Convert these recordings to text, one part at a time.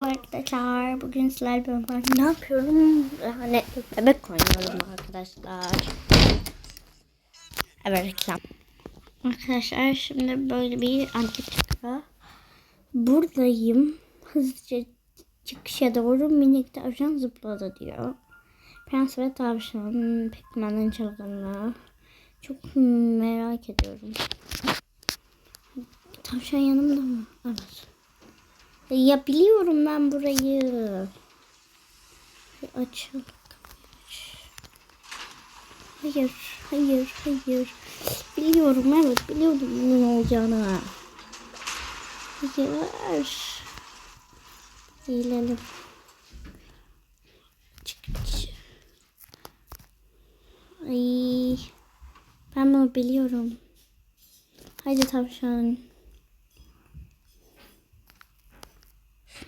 Arkadaşlar bugün sizlerle beraber ne yapıyorum? Yani bebek oynuyorum arkadaşlar. Evet reklam. Arkadaşlar şimdi böyle bir anket çıkıyor. Buradayım. Hızlıca çıkışa doğru minik tavşan zıpladı diyor. Prens ve tavşan pekmenden çılgınlığı. Çok merak ediyorum. Tavşan yanımda mı? Evet. Ya biliyorum ben burayı. Açıl. Hayır, hayır, hayır. Biliyorum evet biliyordum bunun olacağını. Hayır. Çık. Ay. Ben bunu biliyorum. Haydi tavşan.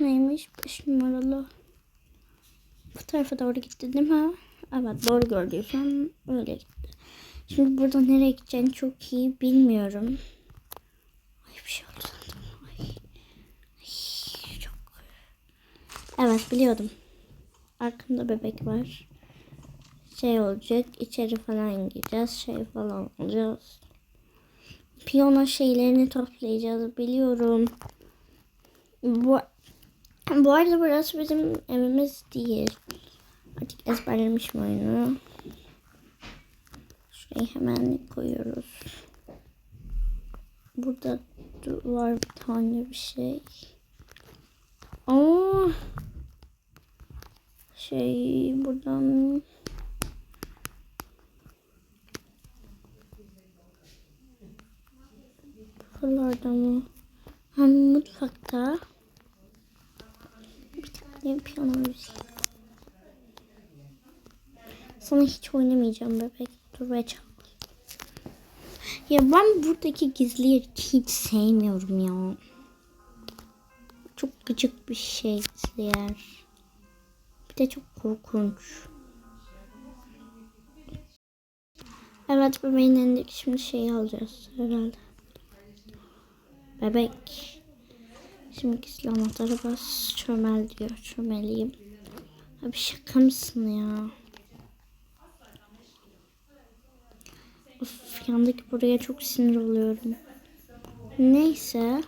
Neymiş? 5 numaralı. Bu tarafa doğru gitti değil mi? Evet doğru gördüysem öyle gitti. Şimdi burada nereye gideceğini çok iyi bilmiyorum. Ay bir şey oldu sandım. Ay. Ay, çok. Evet biliyordum. Arkamda bebek var. Şey olacak. içeri falan gireceğiz. Şey falan olacağız. Piyano şeylerini toplayacağız. Biliyorum. Bu bu arada burası bizim evimiz değil. Artık ezberlemişim oyunu. Şurayı hemen koyuyoruz. Burada var bir tane bir şey. Aa, şey buradan buralarda mı? Hem mutfakta tane piyano müziği. Sana hiç oynamayacağım bebek. Dur ve çal. Ya ben buradaki gizli yeri hiç sevmiyorum ya. Çok gıcık bir şey gizli yer. Bir de çok korkunç. Evet bebeğin elindeki şimdi şeyi alacağız herhalde. Bebek. Şimdi gizli anahtarı bas. Çömel diyor. Çömeleyim. Abi şaka mısın ya? Of yandaki buraya çok sinir oluyorum. Neyse.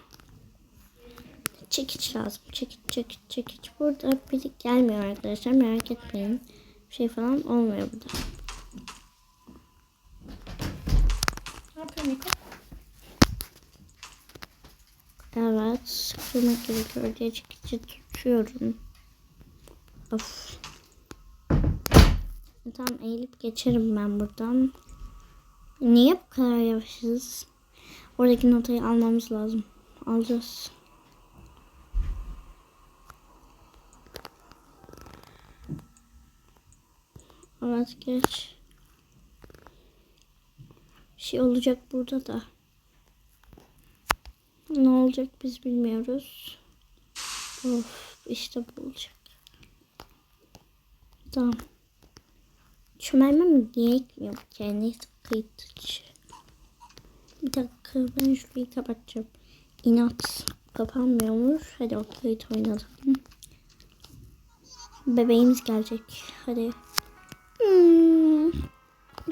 Çekiç lazım. Çekiç çekiç çekiç. Burada biri gelmiyor arkadaşlar. Merak etmeyin. Bir şey falan olmuyor burada. Ne yapıyorsun Kırmak gerekiyor diye çekici tutuyorum. Of. Tamam eğilip geçerim ben buradan. Niye bu kadar yavaşız? Oradaki notayı almamız lazım. Alacağız. Evet geç. Bir şey olacak burada da. Ne olacak biz bilmiyoruz. Of işte bu olacak. Tamam. Çömelmem gerekmiyor. Yani kayıt dışı. Bir dakika ben şurayı kapatacağım. İnat kapanmıyormuş. Hadi o kayıt oynayalım. Bebeğimiz gelecek. Hadi. Hmm.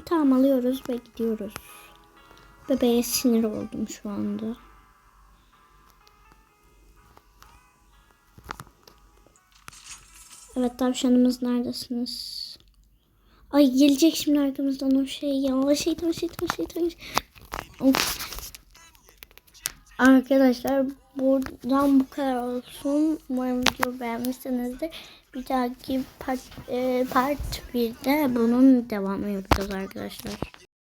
Tamam alıyoruz ve gidiyoruz. Bebeğe sinir oldum şu anda. Evet tavşanımız neredesiniz? Ay gelecek şimdi arkamızdan o şey ya. O şey o şey o şey o şey. Of. Arkadaşlar buradan bu kadar olsun. Umarım video beğenmişsinizdir. Bir dahaki part, e, part 1'de bunun devamı yapacağız arkadaşlar.